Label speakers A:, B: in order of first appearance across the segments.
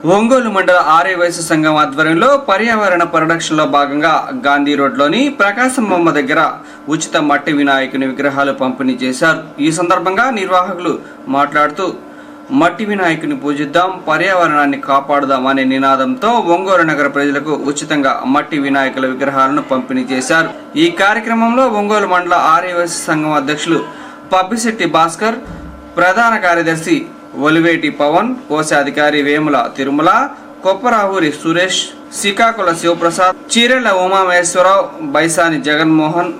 A: ఒంగోలు మండల ఆర్య వయసు సంఘం ఆధ్వర్యంలో పర్యావరణ పరిరక్షణలో భాగంగా గాంధీ రోడ్లోని ప్రకాశం బొమ్మ దగ్గర ఉచిత మట్టి వినాయకుని విగ్రహాలు పంపిణీ చేశారు. ఈ సందర్భంగా నిర్వాహకులు మాట్లాడుతూ మట్టి వినాయకుని పూజిద్దాం పర్యావరణాన్ని కాపాడుదాం అనే నినాదంతో ఒంగోలు నగర ప్రజలకు ఉచితంగా మట్టి వినాయకుల విగ్రహాలను పంపిణీ చేశారు. ఈ కార్యక్రమంలో ఒంగోలు మండల ఆర్య వయసు సంఘం అధ్యక్షులు పబ్బిశెట్టి భాస్కర్ ప్రధాన కార్యదర్శి ఒలివేటి పవన్ కోశాధికారి వేముల తిరుమల కొప్పరాహూరి సురేష్ శ్రీకాకుళ శివప్రసాద్ చీరెళ్ళ ఉమామహేశ్వరరావు బైసాని జగన్మోహన్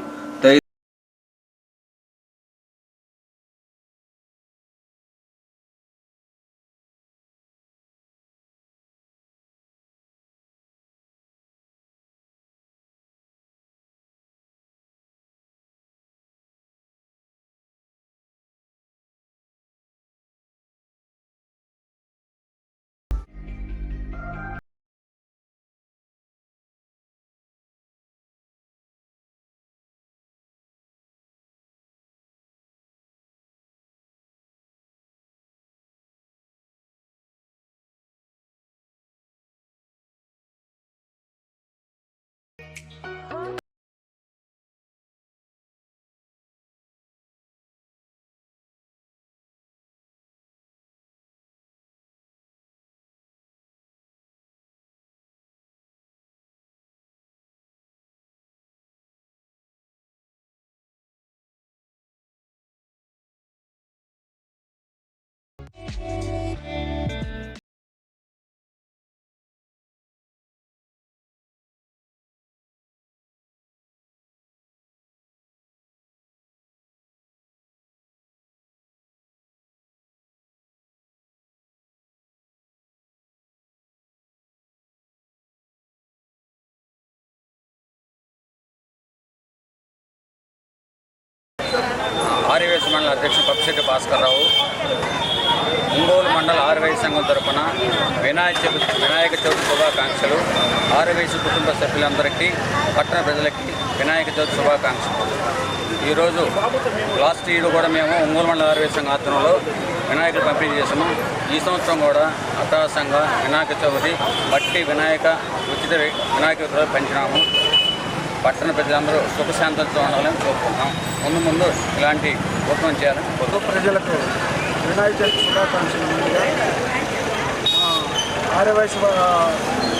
A: Thank you.
B: ఆర్యవేశ మండల అధ్యక్షుడు పప్పిశెట్టి భాస్కర్రావు ఒంగోలు మండల ఆర్వై సంఘం తరఫున వినాయక చవితి వినాయక చవితి శుభాకాంక్షలు. ఆర్యవేశ కుటుంబ సభ్యులందరికీ పట్టణ ప్రజలకి వినాయక చవితి శుభాకాంక్షలు. ఈరోజు లాస్ట్ ఇయర్ కూడా మేము ఒంగోలు మండల ఆర్యవేశ సంఘం ఆధ్వర్యంలో వినాయకుడు పంపిణీ చేసాము ఈ సంవత్సరం కూడా అట్టహాసంగా వినాయక చవితి మట్టి వినాయక ఉచిత వినాయక విగ్రహాలు పెంచినాము. పట్టణ ప్రజలందరూ సుఖశాంతంతో ఉండాలని కోరుకుంటున్నాం. ముందు ముందు ఇలాంటి ఉద్యమం చేయాలని కోరుకుంటున్నాం
C: ప్రజలకు వినాయక చవితి శుభాకాంక్షలు ముందుగా.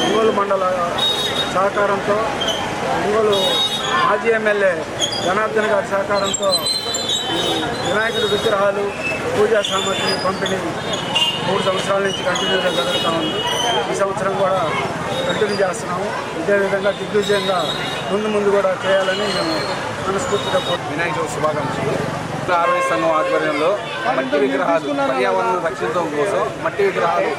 C: ఒంగోలు మండల సహకారంతో ఒంగోలు మాజీ ఎమ్మెల్యే జనార్దన్ గారి సహకారంతో వినాయకుడి విగ్రహాలు పూజా సామాగ్రి పంపిణీ మూడు సంవత్సరాల నుంచి కంటిన్యూగా జరుగుతూ ఉంది. ఈ సంవత్సరం కూడా కంటిన్యూ చేస్తున్నాము. ఇదే విధంగా దిగ్విజయంగా ముందు ముందు కూడా చేయాలని మేము మనస్ఫూర్తిగా
D: వినాయక చవితి శుభాకాంక్షలు. ఆర్వై సంఘం ఆధ్వర్యంలో మట్టి విగ్రహాలు పర్యావరణం రక్షించడం కోసం మట్టి విగ్రహాలు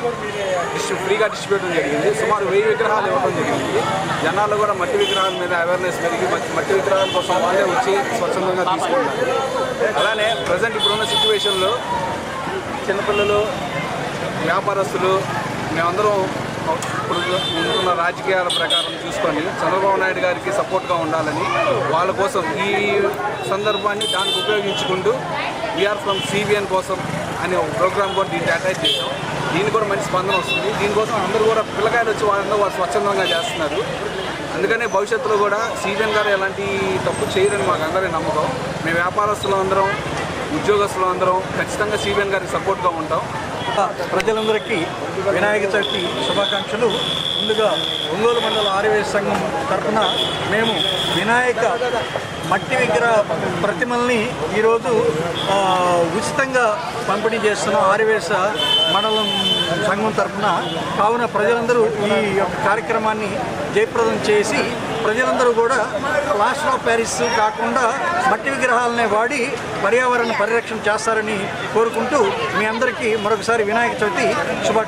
D: డిస్ట్రి ఫ్రీగా డిస్ట్రిబ్యూట్ జరిగింది. సుమారు వెయ్యి విగ్రహాలు ఇవ్వడం జరిగింది. జనాలు కూడా మట్టి విగ్రహాల మీద అవేర్నెస్ పెరిగి మట్టి- మట్టి విగ్రహాల కోసం వాళ్ళే వచ్చి స్వచ్ఛందంగా తీసుకుంటారు అలానే ప్రజెంట్ ఇప్పుడున్న సిచ్యువేషన్లో చిన్నపిల్లలు వ్యాపారస్తులు మేమందరం ఇప్పుడు ఉంటున్న రాజకీయాల ప్రకారం చూసుకొని చంద్రబాబు నాయుడు గారికి సపోర్ట్గా ఉండాలని వాళ్ళ కోసం ఈ సందర్భాన్ని దానికి ఉపయోగించుకుంటూ వీఆర్ ఫ్రమ్ సిబిఎన్ కోసం అనే ఒక ప్రోగ్రామ్ కూడా దీన్ని అటాచ్ చేసాం దీనికి కూడా మంచి స్పందన వస్తుంది. దీనికోసం అందరూ కూడా పిల్లకాయలు వచ్చి వాళ్ళందరూ వాళ్ళు స్వచ్ఛందంగా చేస్తున్నారు. అందుకనే భవిష్యత్తులో కూడా సిబిఎన్ గారు ఎలాంటి తప్పు చేయరని మాకు అందరి నమ్మకం. మేము వ్యాపారస్తులు అందరం ఉద్యోగస్తులు అందరం ఖచ్చితంగా సిబిఎన్ గారికి సపోర్ట్గా ఉంటాం.
C: ప్రజలందరికీ వినాయక చవితి శుభాకాంక్షలు. ముందుగా ఒంగోలు మండల ఆర్యవేశ సంఘం తరఫున మేము వినాయక మట్టి విగ్రహ ప్రతిమల్ని ఈరోజు ఉచితంగా పంపిణీ చేస్తున్న ఆర్యవేశ మండలం సంఘం తరఫున. కావున ప్రజలందరూ ఈ యొక్క కార్యక్రమాన్ని జయప్రదం చేసి ప్రజలందరూ కూడా ప్లాస్టర్ ఆఫ్ ప్యారిస్ కాకుండా మట్టి విగ్రహాలనే వాడి పర్యావరణ పరిరక్షణ చేస్తారని కోరుకుంటూ మీ అందరికీ మరొకసారి వినాయక చవితి శుభాకాంక్షలు.